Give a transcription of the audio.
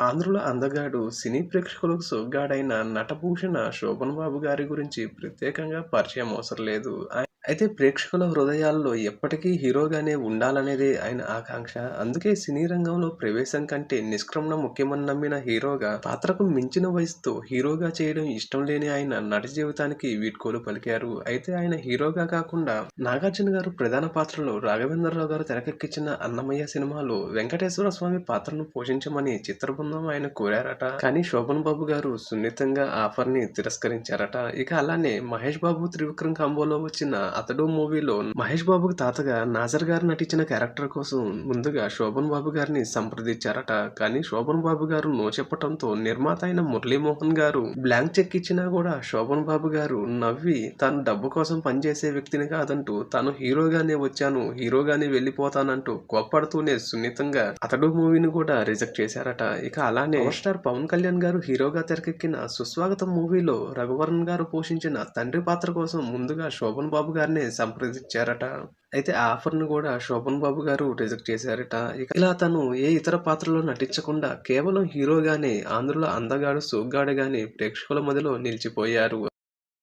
ఆంధ్రుల అందగాడు సినీ ప్రేక్షకులకు సొగ్గాడైన నటభూషణ శోభన్ బాబు గారి గురించి ప్రత్యేకంగా పరిచయం అవసరం లేదు. అయితే ప్రేక్షకుల హృదయాల్లో ఎప్పటికీ హీరోగానే ఉండాలనేదే ఆయన ఆకాంక్ష. అందుకే సినీ రంగంలో ప్రవేశం కంటే నిష్క్రమణ ముఖ్యమని నమ్మిన హీరోగా పాత్రకు మించిన వయసుతో హీరోగా చేయడం ఇష్టం లేని ఆయన నట జీవితానికి వీడ్కోలు పలికారు. అయితే ఆయన హీరోగా కాకుండా నాగార్జున గారు ప్రధాన పాత్రలో రాఘవేంద్రరావు గారు తెరకెక్కించిన అన్నమయ్య సినిమాలో వెంకటేశ్వర స్వామి పాత్రను పోషించమని చిత్ర బృందం ఆయన కోరారట. కానీ శోభన్ బాబు గారు సున్నితంగా ఆఫర్ని తిరస్కరించారట. ఇక అలానే మహేష్ బాబు త్రివిక్రమ్ కాంబోలో వచ్చిన అతడు మూవీలో మహేష్ బాబుకు తాతగా నాజర్ గారు నటించిన క్యారెక్టర్ కోసం ముందుగా శోభన్ బాబు గారిని సంప్రదించారట. కానీ శోభన్ బాబు గారు నో చెప్పడంతో నిర్మాత అయిన మురళీమోహన్ గారు బ్లాంక్ చెక్ ఇచ్చినా కూడా శోభన్ బాబు గారు నవ్వి తను డబ్బు కోసం పనిచేసే వ్యక్తిని కాదంటూ తాను హీరోగానే వచ్చాను హీరోగానే వెళ్ళిపోతానంటూ కోప్పడుతూనే సున్నితంగా అతడు మూవీని కూడా రిజెక్ట్ చేశారట. ఇక అలానే స్టార్ పవన్ కళ్యాణ్ గారు హీరోగా తెరకెక్కిన సుస్వాగతం మూవీలో రఘువరన్ గారు పోషించిన తండ్రి పాత్ర కోసం ముందుగా శోభన్ బాబు గారిని సంప్రదించారట. అయితే ఆ ఆఫర్ను కూడా శోభన్ బాబు గారు రిజెక్ట్ చేశారట. ఇక ఇలా తను ఏ ఇతర పాత్రలో నటించకుండా కేవలం హీరోగానే ఆంధ్రుల అందగాడు సోగ్గాడుగానే ప్రేక్షకుల మధ్యలో నిలిచిపోయారు.